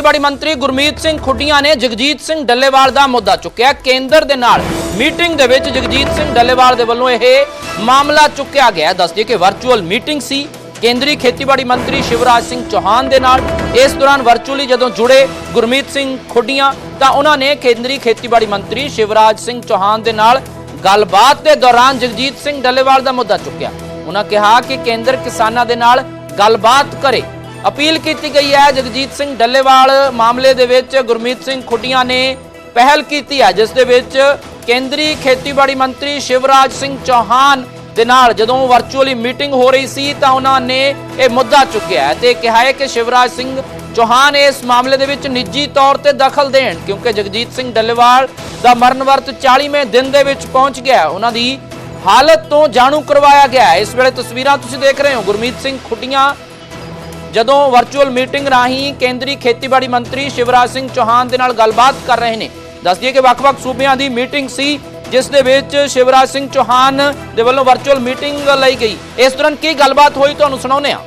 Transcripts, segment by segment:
ਖੇਤੀਬਾੜੀ ਮੰਤਰੀ ਗੁਰਮੀਤ ਸਿੰਘ ਖੁੱਡੀਆਂ ਨੇ ਜਗਜੀਤ ਸਿੰਘ ਡੱਲੇਵਾਲ ਦਾ ਮੁੱਦਾ ਚੁੱਕਿਆ। ਕੇਂਦਰ ਦੇ ਨਾਲ ਮੀਟਿੰਗ ਦੇ ਵਿੱਚ ਜਗਜੀਤ ਸਿੰਘ ਡੱਲੇਵਾਲ ਦੇ ਵੱਲੋਂ ਇਹ ਮਾਮਲਾ ਚੁੱਕਿਆ ਗਿਆ। ਦੱਸਦੀ ਕਿ ਵਰਚੁਅਲ ਮੀਟਿੰਗ ਸੀ। ਕੇਂਦਰੀ ਖੇਤੀਬਾੜੀ ਮੰਤਰੀ ਸ਼ਿਵਰਾਜ ਸਿੰਘ ਚੌਹਾਨ ਦੇ ਨਾਲ ਇਸ ਦੌਰਾਨ ਵਰਚੁਅਲੀ ਜਦੋਂ ਜੁੜੇ ਗੁਰਮੀਤ ਸਿੰਘ ਖੁੱਡੀਆਂ, ਤਾਂ ਉਹਨਾਂ ਨੇ ਕੇਂਦਰੀ ਖੇਤੀਬਾੜੀ ਮੰਤਰੀ ਸ਼ਿਵਰਾਜ ਸਿੰਘ ਚੌਹਾਨ ਦੇ ਨਾਲ ਗੱਲਬਾਤ ਦੇ ਦੌਰਾਨ ਜਗਜੀਤ ਸਿੰਘ ਡੱਲੇਵਾਲ ਦਾ ਮੁੱਦਾ ਚੁੱਕਿਆ। ਉਹਨਾਂ ਕਿਹਾ ਕਿ ਕੇਂਦਰ ਕਿਸਾਨਾਂ ਦੇ ਨਾਲ ਗੱਲਬਾਤ ਕਰੇ। ਅਪੀਲ ਕੀਤੀ ਗਈ ਹੈ, ਜਗਜੀਤ ਸਿੰਘ ਡੱਲੇਵਾਲ ਮਾਮਲੇ ਦੇ ਵਿੱਚ ਗੁਰਮੀਤ ਸਿੰਘ ਖੁੱਡੀਆਂ ਨੇ ਪਹਿਲ ਕੀਤੀ ਹੈ, ਜਿਸ ਦੇ ਵਿੱਚ ਕੇਂਦਰੀ ਖੇਤੀਬਾੜੀ ਮੰਤਰੀ ਸ਼ਿਵਰਾਜ ਸਿੰਘ ਚੌਹਾਨ ਦੇ ਨਾਲ ਜਦੋਂ ਵਰਚੁਅਲੀ ਮੀਟਿੰਗ ਹੋ ਰਹੀ ਸੀ ਤਾਂ ਉਹਨਾਂ ਨੇ ਇਹ ਮੁੱਦਾ ਚੁੱਕਿਆ ਤੇ ਕਿਹਾ ਹੈ ਕਿ ਸ਼ਿਵਰਾਜ ਸਿੰਘ ਚੌਹਾਨ ਇਸ ਮਾਮਲੇ ਦੇ ਵਿੱਚ ਨਿੱਜੀ ਤੌਰ ਤੇ ਦਖਲ ਦੇਣ ਕਿਉਂਕਿ ਜਗਜੀਤ ਸਿੰਘ ਡੱਲੇਵਾਲ ਦਾ ਮਰਨ ਵਰਤ 40ਵੇਂ ਦਿਨ ਦੇ ਵਿੱਚ ਪਹੁੰਚ ਗਿਆ ਉਹਨਾਂ ਦੀ ਹਾਲਤ ਤੋਂ ਜਾਣੂ ਕਰਵਾਇਆ ਗਿਆ ਇਸ ਵੇਲੇ ਤਸਵੀਰਾਂ ਤੁਸੀਂ ਦੇਖ ਰਹੇ ਹੋ, ਗੁਰਮੀਤ ਸਿੰਘ ਖੁੱਡੀਆਂ ਜਦੋਂ ਵਰਚੁਅਲ ਮੀਟਿੰਗ ਰਾਹੀਂ ਕੇਂਦਰੀ ਖੇਤੀਬਾੜੀ ਮੰਤਰੀ ਸ਼ਿਵਰਾਜ ਸਿੰਘ ਚੌਹਾਨ ਦੇ ਨਾਲ ਗੱਲਬਾਤ ਕਰ ਰਹੇ ਨੇ, ਦੱਸ ਦਈਏ ਕਿ ਵੱਖ-ਵੱਖ ਸੂਬਿਆਂ ਦੀ ਮੀਟਿੰਗ ਸੀ, ਜਿਸ ਦੇ ਵਿੱਚ ਸ਼ਿਵਰਾਜ ਸਿੰਘ ਚੌਹਾਨ ਦੇ ਵੱਲੋਂ ਵਰਚੁਅਲ ਮੀਟਿੰਗ ਲਈ ਗਈ। ਇਸ ਦੌਰਾਨ ਕੀ ਗੱਲਬਾਤ ਹੋਈ ਤੁਹਾਨੂੰ ਸੁਣਾਉਂਦੇ ਹਾਂ।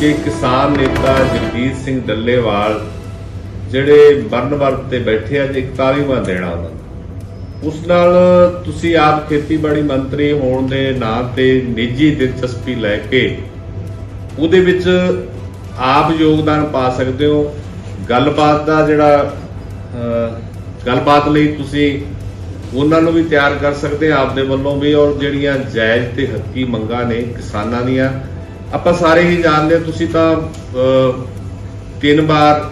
ਕਿ ਕਿਸਾਨ ਨੇਤਾ ਜਗਜੀਤ ਸਿੰਘ ਡੱਲੇਵਾਲ, ਜਿਹੜੇ ਮਰਨ ਵਰਤ ਤੇ ਬੈਠੇ ਅੱਜ 41ਵਾਂ ਦੇਣਾ ਉਹਨਾਂ ਉਸ ਨਾਲ ਤੁਸੀਂ ਆਪ ਖੇਤੀਬਾੜੀ ਮੰਤਰੀ ਹੋਣ ਦੇ ਨਾਂ ਤੇ ਨਿੱਜੀ ਦਿਲਚਸਪੀ ਲੈ ਕੇ ਉਹਦੇ ਵਿੱਚ ਆਪ ਯੋਗਦਾਨ ਪਾ ਸਕਦੇ ਹੋ। ਗੱਲਬਾਤ ਦਾ ਜਿਹੜਾ ਗੱਲਬਾਤ ਲਈ ਤੁਸੀਂ ਉਹਨਾਂ ਨੂੰ ਵੀ ਤਿਆਰ ਕਰ ਸਕਦੇ ਆ ਆਪਦੇ ਵੱਲੋਂ ਵੀ ਔਰ ਜਿਹੜੀਆਂ ਜਾਇਜ਼ ਤੇ ਹੱਕੀ ਮੰਗਾਂ ਨੇ ਕਿਸਾਨਾਂ ਦੀਆਂ। ਆਪਾਂ ਸਾਰੇ ਹੀ ਜਾਣਦੇ ਤੁਸੀਂ ਤਾਂ ਤਿੰਨ ਵਾਰ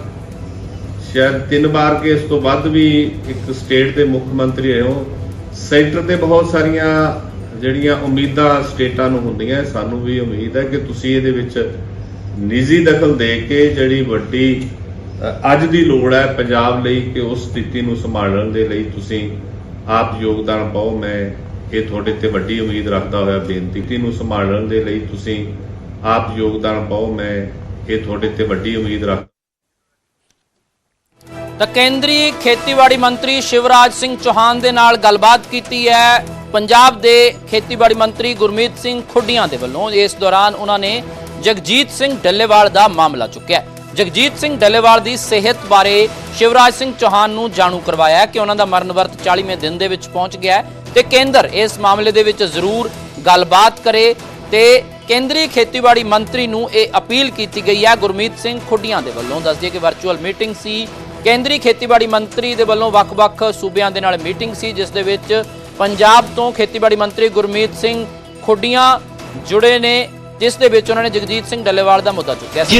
ਸ਼ਾਇਦ ਤਿੰਨ ਵਾਰ ਕੇ ਇਸ ਤੋਂ ਵੱਧ ਵੀ ਇੱਕ ਸਟੇਟ ਦੇ ਮੁੱਖ ਮੰਤਰੀ ਰਹੇ ਹੋ। ਸੈਂਟਰ ਤੇ ਬਹੁਤ ਸਾਰੀਆਂ ਜਿਹੜੀਆਂ ਉਮੀਦਾਂ ਸਟੇਟਾਂ ਨੂੰ ਹੁੰਦੀਆਂ, ਸਾਨੂੰ ਵੀ ਉਮੀਦ ਹੈ ਕਿ ਤੁਸੀਂ ਇਹਦੇ ਵਿੱਚ ਨਿੱਜੀ ਦਖਲ ਦੇ ਕੇ ਜਿਹੜੀ ਵੱਡੀ ਅੱਜ ਦੀ ਲੋੜ ਹੈ ਪੰਜਾਬ ਲਈ ਕਿ ਉਸ ਸਥਿਤੀ ਨੂੰ ਸੰਭਾਲਣ ਦੇ ਲਈ ਤੁਸੀਂ ਆਪ ਯੋਗਦਾਨ ਪਾਓ। ਮੈਂ ਇਹ ਤੁਹਾਡੇ ਤੇ ਵੱਡੀ ਉਮੀਦ ਰੱਖਦਾ ਹੋਇਆ, ਬੇਨਤੀ ਨੂੰ ਸੰਭਾਲਣ ਦੇ ਲਈ ਤੁਸੀਂ ਆਪ ਯੋਗਦਾਨ ਪਾਓ। ਮੈਂ ਇਹ ਤੁਹਾਡੇ ਤੇ ਵੱਡੀ ਉਮੀਦ ਰੱਖ ਤਾਂ ਕੇਂਦਰੀ ਖੇਤੀਬਾੜੀ ਮੰਤਰੀ ਸ਼ਿਵਰਾਜ ਸਿੰਘ ਚੌਹਾਨ ਦੇ ਨਾਲ ਗੱਲਬਾਤ ਕੀਤੀ ਹੈ। ਪੰਜਾਬ ਦੇ ਖੇਤੀਬਾੜੀ ਮੰਤਰੀ ਗੁਰਮੀਤ ਸਿੰਘ ਖੁੱਡੀਆਂ ਦੇ ਵੱਲੋਂ ਇਸ ਦੌਰਾਨ ਉਹਨਾਂ ਨੇ ਜਗਜੀਤ ਸਿੰਘ ਡੱਲੇਵਾਲ ਦਾ ਮਾਮਲਾ ਚੁੱਕਿਆ ਜਗਜੀਤ ਸਿੰਘ ਡੱਲੇਵਾਲ ਦੀ ਸਿਹਤ ਬਾਰੇ ਸ਼ਿਵਰਾਜ ਸਿੰਘ ਚੌਹਾਨ ਨੂੰ ਜਾਣੂ ਕਰਵਾਇਆ ਕਿ ਉਹਨਾਂ ਦਾ ਮਰਨ ਵਰਤ 40ਵੇਂ ਦਿਨ ਦੇ ਵਿੱਚ ਪਹੁੰਚ ਗਿਆ ਤੇ ਕੇਂਦਰ ਇਸ ਮਾਮਲੇ ਦੇ ਵਿੱਚ ਜ਼ਰੂਰ ਗੱਲਬਾਤ ਕਰੇ ਤੇ ਕੇਂਦਰੀ ਖੇਤੀਬਾੜੀ ਮੰਤਰੀ ਨੂੰ ਇਹ ਅਪੀਲ ਕੀਤੀ ਗਈ ਹੈ। ਗੁਰਮੀਤ ਸਿੰਘ ਖੁੱਡੀਆਂ ਦੇ ਵੱਲੋਂ ਦੱਸ ਕਿ ਵਰਚੁਅਲ ਮੀਟਿੰਗ ਸੀ। ਕੇਂਦਰੀ ਖੇਤੀਬਾੜੀ ਮੰਤਰੀ ਦੇ ਵੱਲੋਂ ਵੱਖ-ਵੱਖ ਸੂਬਿਆਂ ਦੇ ਨਾਲ ਮੀਟਿੰਗ ਸੀ, ਜਿਸ ਦੇ ਵਿੱਚ ਪੰਜਾਬ ਤੋਂ ਖੇਤੀਬਾੜੀ ਮੰਤਰੀ ਗੁਰਮੀਤ ਸਿੰਘ ਖੁੱਡੀਆਂ ਜੁੜੇ ਨੇ, ਜਿਸ ਦੇ ਵਿੱਚ ਉਹਨਾਂ ਨੇ ਜਗਜੀਤ ਸਿੰਘ ਡੱਲੇਵਾਲ ਦਾ ਮੁੱਦਾ ਚੁੱਕਿਆ ਸੀ।